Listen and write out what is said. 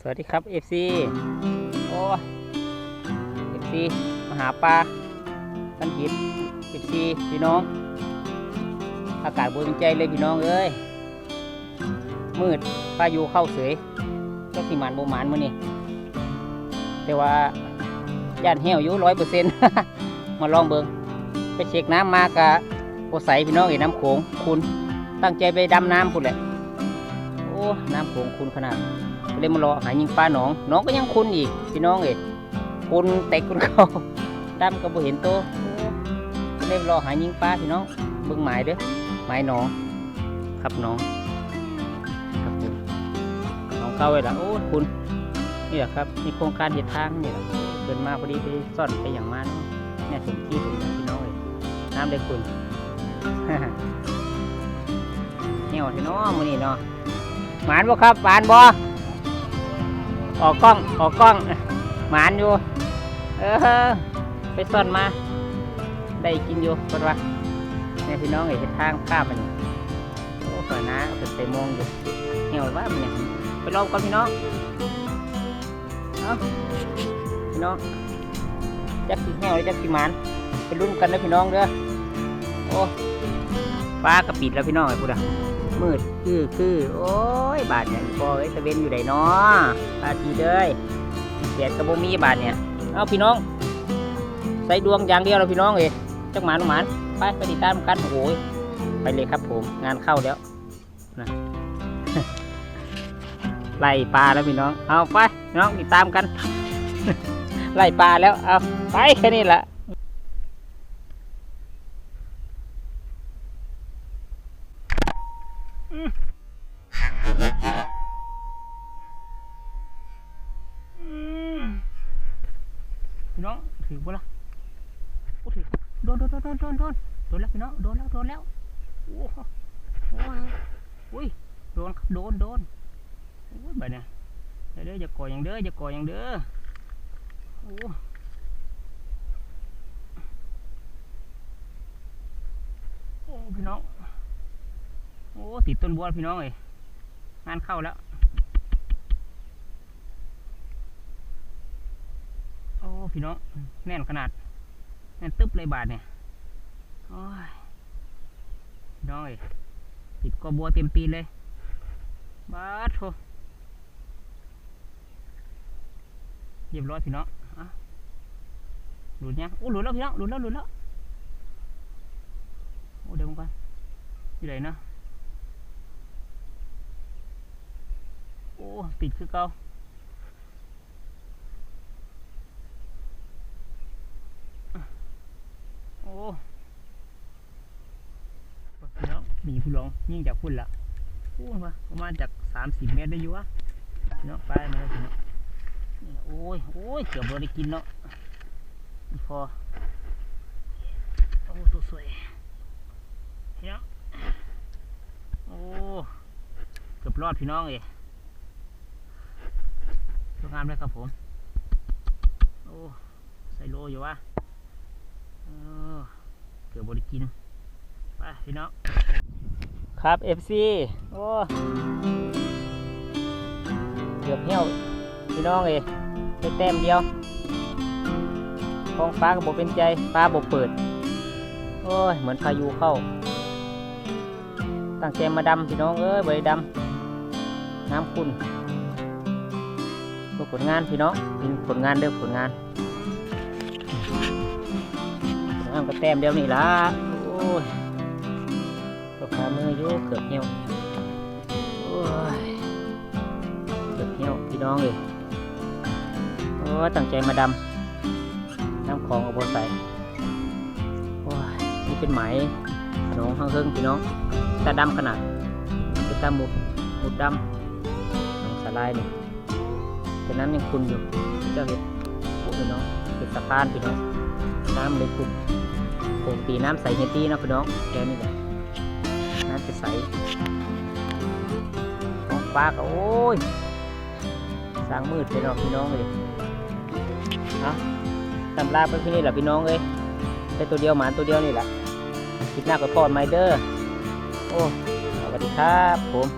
สวัสดีครับ FC โอ้ FC มาหาปลาท่านหิน FC พี่น้อง อากาศบริใจเลยพี่น้องเอ้ย มืดพายุเข้าเสยก็สิหมันบ่หมันมื้อนี้แต่ว่าย่านเหี่ยวอยู่ร้อยเปอร์เซ็นต์มาลองเบิงไปเช็คน้ำมากะโอใสพี่น้องเอ้น้ำโขงคุณตั้งใจไปดำน้ำพุ่นแหละ อ้น้ำโขงคุณขนาดเลยมารอหายิงปลาหนองน้องก็ยังคุณอีกพี่น้องเอ๋คุณเตกคุณเขาดำก็บ่เห็นโตเลยรอหายิงปลาพี่น้องเบิ่งหมายเด้อหมายหนอง ครับน้องครับผมหน้องเข้าไว้ละโอ้คุณนี่แหละครับมีโครงการเห็ดทางนี่แหละเกินมาพอดีไปซ่อนไปอย่างมาเนเนี่ยถึงที่ผมนะพี่น้องเอ๋น้ำได้คุณเหี่ยวที่น้องมือนี่เนาะ หมานบ่ครับหมานบ่ออกกล้องออกกล้องหมานอยู่ เออไปซ่อนมา ได้กินอยู่เพิ่นว่าเนี่ยพี่น้องเห็นทางข้ามมันโอ้เปิดนะเป็นไปมองอยู่เหี่ยวว่ามันเนี่ยไปลองก่อนพี่น้องเอาพี่น้องจักสีเหี่ยวจักสีหมานไปลุ้นกันนะพี่น้องเด้อโอ้ฟ้ากระปิดแล้วพี่น้องไอ้พูดอะ มืดคือคือโอ้ย บาทเนี่ยพอเอ้ยตะเวนอยู่ไหนเนาะบาทีเด้ยแดดกระโบมีบาทเนี่ย เอาพี่น้อง ใส่ดวงอย่างเดียวเราพี่น้องเอ้ยจักหมานหมานไปไปติดตามกันโอ้ยไปเลยครับผมงานเข้าแล้วนะไล่ปลาแล้วพี่น้อง เอาไปน้องติดตามกัน ไล่ปลาแล้ว เอาไปแค่นี้แหละ พี่น้องถือบ่ละโอ้ถือโดนโดนโดนโดนโดนโดนโดนแล้วพี่น้องโดนแล้วโดนแล้วโอ้โหโอ้ยอุ้ยโดนโดนโดนโอ้ยแบบเนี้ยเด้ออย่าก่ออย่างเด้ออย่าก่ออย่างเด้อโอ้โอ้พี่น้อง อ้ติดต้นบัวพี่น้องเอ้ยงานเข้าแล้ว โอ้พี่น้องแน่นขนาด แน่นตึ๊บเลยบาทเนี่ยโอ้ยพี่น้องเอ้ยติดกอบัวเต็มตีเลยบาดโถเรียบร้อยพี่น้องอะหลุดยังโอ้หลุดแล้วพี่น้องหลุดแล้วหลุดแล้ว โอ้เดี๋ยวมึงก่อนอยู่ไหนนะ โอ้ติดคือเก่าโอ้พี่น้องหนีผู้ลองยิ่งจากพุ่นละพูดว่าประมาณจากสามสิบเมตรได้อยู่วะพี่น้องไปมาแล้วพี่น้องโอ้ยโอ้ยเกือบเราได้กินเนาะพอโอ้ตัวสวยพี่น้องโอ้เกือบรอดพี่น้องเอ้ยามเลยครับผม โอ้ใส่โลอยู่วะเกือบบริกิน ไปพี่น้อง ครับ FC โอ้เกือบเหี่ยว พี่น้องเอ้ยได้แต้มเดียวท้องฟ้าก็บกเป็นใจ ฟ้าบกเปิด โอ้ย เหมือนพายุเข้า ตั้งใจมาดำพี่น้องเอ้ยบริดำ น้ำคุณ ดูผลงานพี่น้องเป็นผลงานเด้อผลงานน้ำก็แต้มเดียวนี่ละโอ้ยตกขามืออยู่เกือบเหี่ยวโอ้ยเกือบเหี่ยวพี่น้องเลยโอ้ตั้งใจมาดำน้ำของเอาบใส่โอ้ยนี่เป็นไหมน้องห้างเฮิงพี่น้องตาดำขนาดเป็นตาหมุดหมุดดำน้องสาลายเนี่ย แต่น้ำยังคุณอยู่เจ้าเห็ดโอ้ยน้องเป็นสะพานพี่น้องน้ำเลยคุณปกติน้ำใสเฮดดี้นะพี่น้องแค่นี้แหละน้ำจะใสท้องฟ้าก็โอ้ยสร้างมืดไปเนาะพี่น้องเลยเอตำราไปที่นี่แหละพี่น้องเลยได้ตัวเดียวหมาตัวเดียวนี่แหละคิดหน้าก็พอดไมเดอร์โอ้สวัสดีครับผม